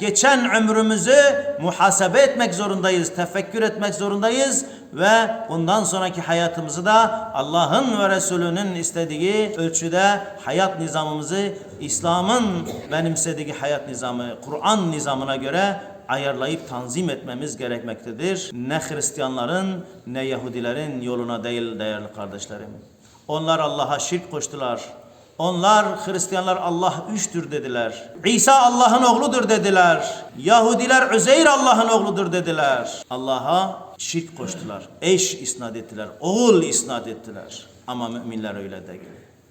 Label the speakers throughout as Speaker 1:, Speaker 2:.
Speaker 1: geçen ömrümüzü muhasebe etmek zorundayız, tefekkür etmek zorundayız ve bundan sonraki hayatımızı da Allah'ın ve Resulünün istediği ölçüde hayat nizamımızı İslam'ın benimsediği hayat nizamı, Kur'an nizamına göre ayarlayıp tanzim etmemiz gerekmektedir. Ne Hristiyanların ne Yahudilerin yoluna değil değerli kardeşlerim. Onlar Allah'a şirk koştular. Onlar Hristiyanlar Allah üçtür dediler. İsa Allah'ın oğludur dediler. Yahudiler Üzeyr Allah'ın oğludur dediler. Allah'a şirk koştular. Eş isnat ettiler. Oğul isnat ettiler. Ama müminler öyle değil.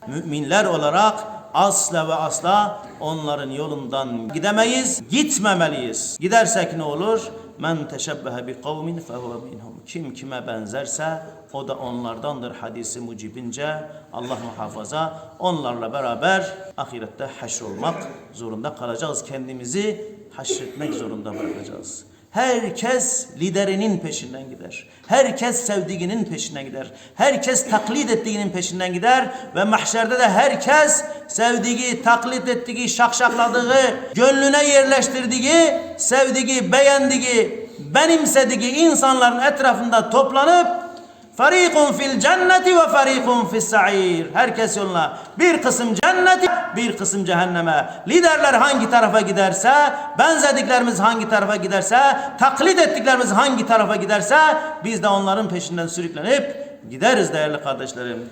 Speaker 1: Müminler olarak asla ve asla onların yolundan gidemeyiz, gitmemeliyiz. Gidersek ne olur? Men teşebbehe bi kavmin fehuve minhum. Kim kime benzerse o da onlardandır hadisi mucibince Allah muhafaza onlarla beraber ahirette haşr olmak zorunda kalacağız. Kendimizi haşretmek zorunda bırakacağız. Herkes liderinin peşinden gider. Herkes sevdiğinin peşinden gider. Herkes taklit ettiğinin peşinden gider ve mahşerde de herkes sevdiği, taklit ettiği, şakşakladığı, gönlüne yerleştirdiği, sevdiği, beğendiği, benimsediği insanların etrafında toplanıp Farikun fil cenneti ve farikun fis sa'ir. Herkes yoluna. Bir kısım cenneti, bir kısım cehenneme. Liderler hangi tarafa giderse, benzediklerimiz hangi tarafa giderse, taklit ettiklerimiz hangi tarafa giderse biz de onların peşinden sürüklenip gideriz değerli kardeşlerim.